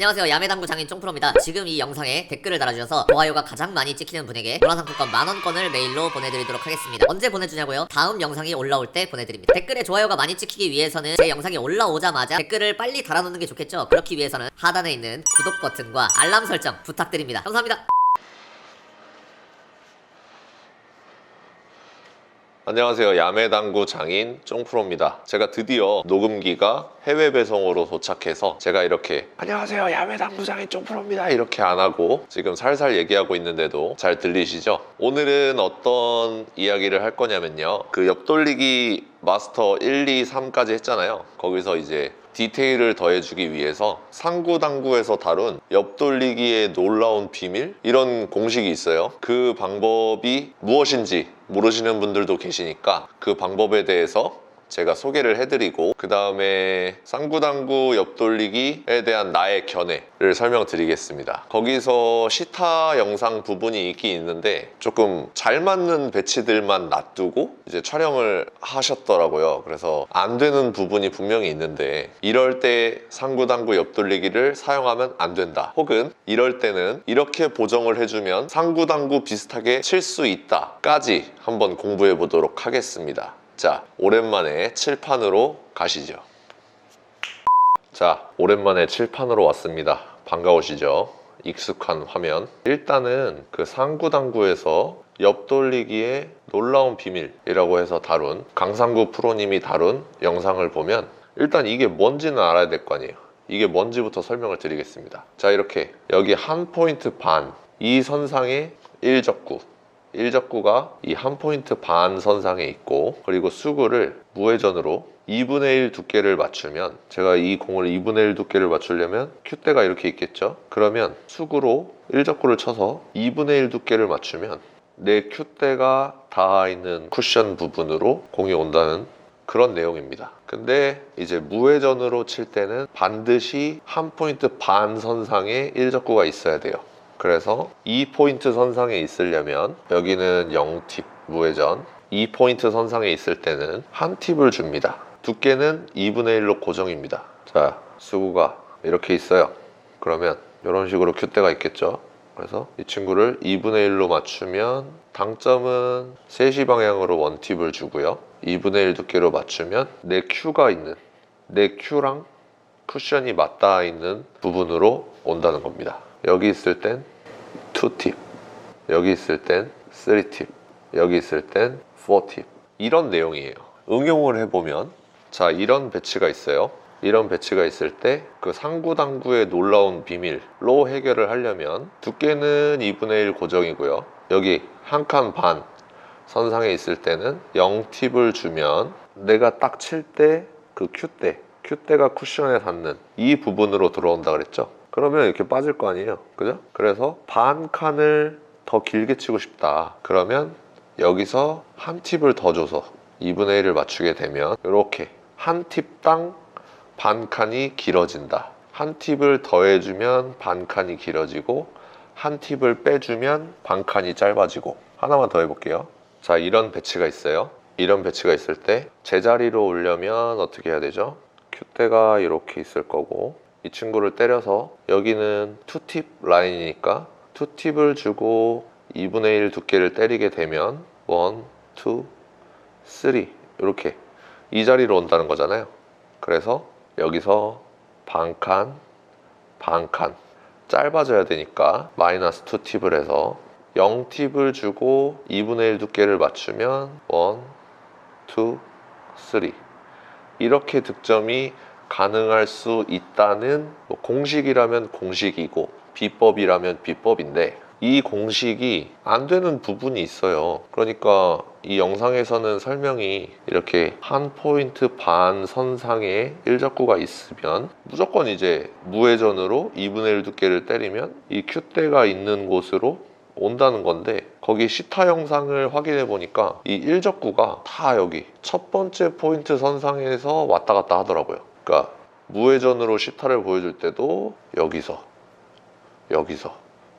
안녕하세요. 야매당구 장인 쫑프로입니다. 지금 이 영상에 댓글을 달아주셔서 좋아요가 가장 많이 찍히는 분에게 문화상품권 만원권을 메일로 보내드리도록 하겠습니다. 언제 보내주냐고요? 다음 영상이 올라올 때 보내드립니다. 댓글에 좋아요가 많이 찍히기 위해서는 제 영상이 올라오자마자 댓글을 빨리 달아놓는 게 좋겠죠? 그렇기 위해서는 하단에 있는 구독 버튼과 알람 설정 부탁드립니다. 감사합니다 안녕하세요. 야매당구 장인 쫑프로입니다. 제가 드디어 녹음기가 해외 배송으로 도착해서 제가 이렇게 안녕하세요. 야매당구 장인 쫑프로입니다. 이렇게 안 하고 지금 살살 얘기하고 있는데도 잘 들리시죠? 오늘은 어떤 이야기를 할 거냐면요. 그 옆돌리기 마스터 1, 2, 3까지 했잖아요. 거기서 이제 디테일을 더해주기 위해서 상구당구에서 다룬 옆돌리기의 놀라운 비밀 이런 공식이 있어요. 그 방법이 무엇인지 모르시는 분들도 계시니까 그 방법에 대해서 제가 소개를 해드리고 그 다음에 쌍구당구 옆돌리기에 대한 나의 견해를 설명드리겠습니다. 거기서 시타 영상 부분이 있긴 있는데 조금 잘 맞는 배치들만 놔두고 이제 촬영을 하셨더라고요. 그래서 안 되는 부분이 분명히 있는데 이럴 때 상구당구 옆돌리기를 사용하면 안 된다. 혹은 이럴 때는 이렇게 보정을 해주면 상구당구 비슷하게 칠 수 있다 까지 한번 공부해 보도록 하겠습니다. 자, 오랜만에 칠판으로 가시죠. 자, 오랜만에 칠판으로 왔습니다. 반가우시죠? 익숙한 화면. 일단은 그 상구당구에서 옆돌리기의 놀라운 비밀이라고 해서 다룬 강상구 프로님이 다룬 영상을 보면 일단 이게 뭔지는 알아야 될 거 아니에요. 이게 뭔지부터 설명을 드리겠습니다. 자, 이렇게 여기 한 포인트 반, 이 선상에 1적구, 1적구가 이 한 포인트 반 선상에 있고 그리고 수구를 무회전으로 2분의 1 두께를 맞추면 제가 이 공을 2분의 1 두께를 맞추려면 큐대가 이렇게 있겠죠 그러면 수구로 1적구를 쳐서 2분의 1 두께를 맞추면 내 큐대가 닿아 있는 쿠션 부분으로 공이 온다는 그런 내용입니다. 근데 이제 무회전으로 칠 때는 반드시 한 포인트 반 선상에 1적구가 있어야 돼요. 그래서 2포인트 선상에 있으려면 여기는 0팁 무회전 2포인트 선상에 있을 때는 한 팁을 줍니다. 두께는 2분의 1로 고정입니다. 자, 수구가 이렇게 있어요. 그러면 이런 식으로 큐대가 있겠죠. 그래서 이 친구를 2분의 1로 맞추면 당점은 3시 방향으로 원팁을 주고요. 2분의 1 두께로 맞추면 내 큐가 있는 내 큐랑 쿠션이 맞닿아 있는 부분으로 온다는 겁니다. 여기 있을 땐 2팁, 여기 있을 땐 3팁, 여기 있을 땐 4팁. 이런 내용이에요. 응용을 해보면, 자, 이런 배치가 있어요. 이런 배치가 있을 때 그 상구당구의 놀라운 비밀로 해결을 하려면 두께는 2분의 1 고정이고요. 여기 한 칸 반 선상에 있을 때는 0팁을 주면 내가 딱 칠 때 그 큐대, 큐대가 쿠션에 닿는 이 부분으로 들어온다 그랬죠. 그러면 이렇게 빠질 거 아니에요. 그죠? 그래서 반 칸을 더 길게 치고 싶다. 그러면 여기서 한 팁을 더 줘서 2분의 1을 맞추게 되면 이렇게 한 팁당 반 칸이 길어진다. 한 팁을 더해주면 반 칸이 길어지고 한 팁을 빼주면 반 칸이 짧아지고 하나만 더 해볼게요. 자 이런 배치가 있어요. 이런 배치가 있을 때 제자리로 오려면 어떻게 해야 되죠? 큐대가 이렇게 있을 거고 이 친구를 때려서 여기는 투팁 라인이니까 투팁을 주고 2분의 1 두께를 때리게 되면 1, 2, 3 이렇게 이 자리로 온다는 거잖아요. 그래서 여기서 반칸, 반칸 짧아져야 되니까 마이너스 2팁을 해서 0팁을 주고 2분의 1 두께를 맞추면 1, 2, 3 이렇게 득점이 가능할 수 있다는 뭐 공식이라면 공식이고 비법이라면 비법인데 이 공식이 안 되는 부분이 있어요. 그러니까 이 영상에서는 설명이 이렇게 한 포인트 반 선상에 1적구가 있으면 무조건 이제 무회전으로 2분의 1 두께를 때리면 이 큐대가 있는 곳으로 온다는 건데 거기 시타 영상을 확인해 보니까 이 1적구가 다 여기 첫 번째 포인트 선상에서 왔다 갔다 하더라고요. 그러니까 무회전으로 시타를 보여줄 때도 여기서 여기서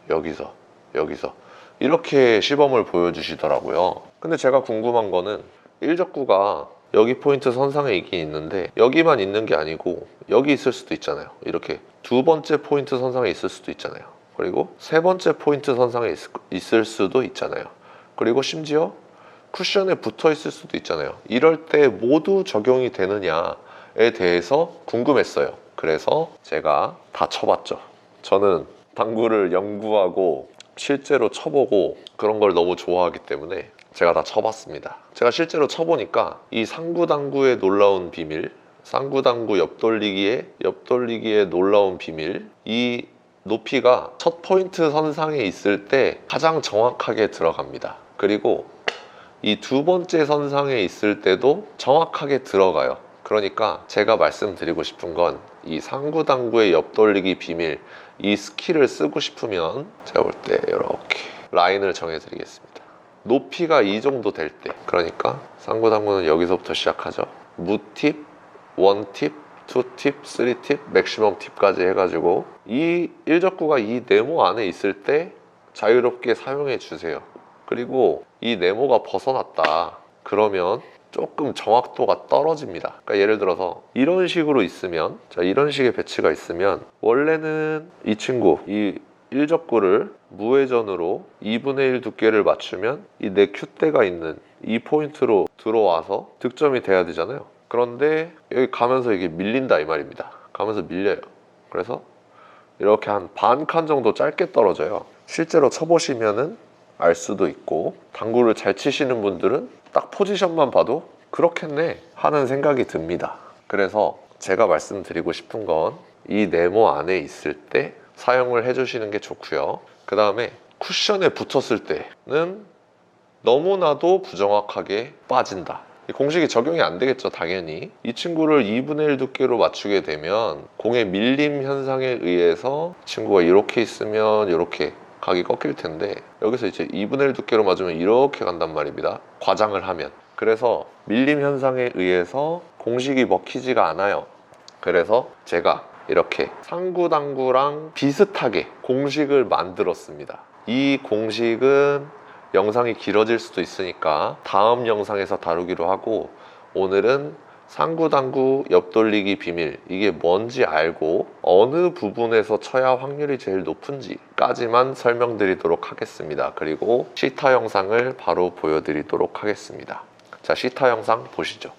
여기서 여기서 이렇게 시범을 보여주시더라고요. 근데 제가 궁금한 거는 1적구가 여기 포인트 선상에 있긴 있는데 여기만 있는 게 아니고 여기 있을 수도 있잖아요. 이렇게 두 번째 포인트 선상에 있을 수도 있잖아요. 그리고 세 번째 포인트 선상에 있, 있을 수도 있잖아요. 그리고 심지어 쿠션에 붙어 있을 수도 있잖아요. 이럴 때 모두 적용이 되느냐에 대해서 궁금했어요. 그래서 제가 다 쳐봤죠. 저는 당구를 연구하고 실제로 쳐보고 그런 걸 너무 좋아하기 때문에 제가 다 쳐봤습니다. 제가 실제로 쳐보니까 이 상구당구의 놀라운 비밀, 상구당구 옆돌리기의 옆돌리기의 놀라운 비밀, 이 높이가 첫 포인트 선상에 있을 때 가장 정확하게 들어갑니다. 그리고 이 두 번째 선상에 있을 때도 정확하게 들어가요. 그러니까 제가 말씀드리고 싶은 건 이 상구당구의 옆돌리기 비밀 이 스킬을 쓰고 싶으면 제가 볼 때 이렇게 라인을 정해드리겠습니다. 높이가 이 정도 될 때 그러니까 상구당구는 여기서부터 시작하죠. 무팁, 원팁, 투팁, 쓰리팁, 맥시멈 팁까지 해가지고 이 일적구가 이 네모 안에 있을 때 자유롭게 사용해 주세요. 그리고 이 네모가 벗어났다. 그러면 조금 정확도가 떨어집니다. 그러니까 예를 들어서 이런 식으로 있으면 자 이런 식의 배치가 있으면 원래는 이 친구 이 일적구를 무회전으로 2분의 1 두께를 맞추면 이 내 큐대가 있는 이 포인트로 들어와서 득점이 돼야 되잖아요. 그런데 여기 가면서 이게 밀린다 이 말입니다. 가면서 밀려요. 그래서 이렇게 한 반 칸 정도 짧게 떨어져요. 실제로 쳐보시면은 알 수도 있고 당구를 잘 치시는 분들은 딱 포지션만 봐도 그렇겠네 하는 생각이 듭니다. 그래서 제가 말씀드리고 싶은 건 이 네모 안에 있을 때 사용을 해주시는 게 좋고요. 그 다음에 쿠션에 붙었을 때는 너무나도 부정확하게 빠진다. 이 공식이 적용이 안 되겠죠, 당연히. 이 친구를 2분의 1 두께로 맞추게 되면 공의 밀림 현상에 의해서 친구가 이렇게 있으면 이렇게 각이 꺾일 텐데 여기서 이제 2분의 1 두께로 맞으면 이렇게 간단 말입니다. 과장을 하면. 그래서 밀림 현상에 의해서 공식이 먹히지가 않아요. 그래서 제가 이렇게 상구당구랑 비슷하게 공식을 만들었습니다. 이 공식은 영상이 길어질 수도 있으니까 다음 영상에서 다루기로 하고 오늘은 상구당구 옆돌리기 비밀 이게 뭔지 알고 어느 부분에서 쳐야 확률이 제일 높은지까지만 설명드리도록 하겠습니다. 그리고 시타 영상을 바로 보여드리도록 하겠습니다. 자, 시타 영상 보시죠.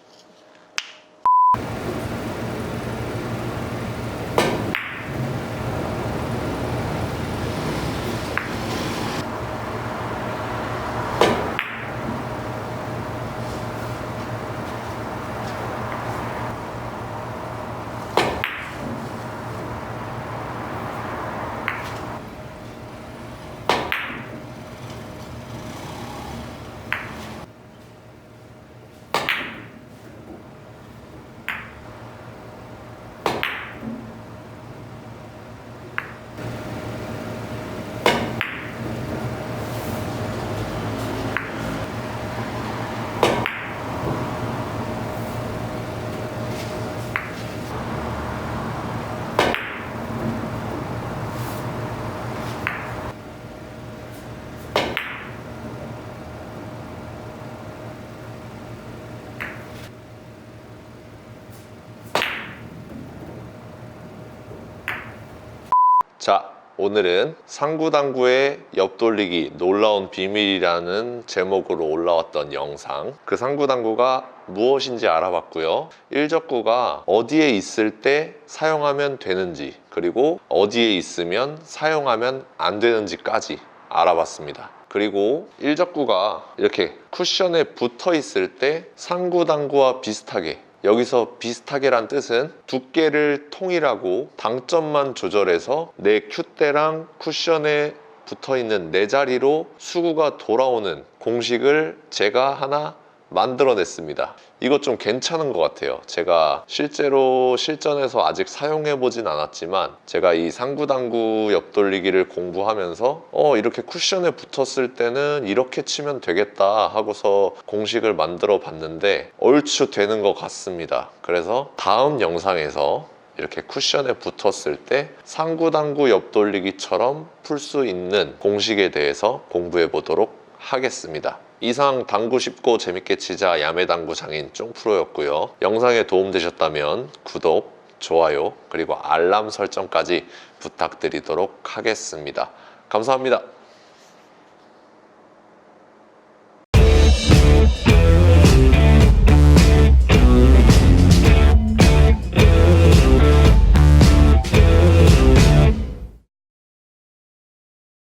자, 오늘은 상구당구의 옆돌리기 놀라운 비밀이라는 제목으로 올라왔던 영상. 그 상구당구가 무엇인지 알아봤고요. 일적구가 어디에 있을 때 사용하면 되는지, 그리고 어디에 있으면 사용하면 안 되는지까지 알아봤습니다. 그리고 일적구가 이렇게 쿠션에 붙어 있을 때 상구당구와 비슷하게 여기서 비슷하게란 뜻은 두께를 통일하고 당점만 조절해서 내 큐대랑 쿠션에 붙어 있는 네 자리로 수구가 돌아오는 공식을 제가 하나 만들어냈습니다. 이거 좀 괜찮은 것 같아요. 제가 실제로 실전에서 아직 사용해 보진 않았지만 제가 이 상구당구 옆돌리기를 공부하면서 어 이렇게 쿠션에 붙었을 때는 이렇게 치면 되겠다 하고서 공식을 만들어 봤는데 얼추 되는 것 같습니다. 그래서 다음 영상에서 이렇게 쿠션에 붙었을 때 상구당구 옆돌리기처럼 풀 수 있는 공식에 대해서 공부해 보도록 하겠습니다. 이상 당구 쉽고 재밌게 치자 야매 당구 장인 쫑프로였고요. 영상에 도움되셨다면 구독, 좋아요, 그리고 알람 설정까지 부탁드리도록 하겠습니다. 감사합니다.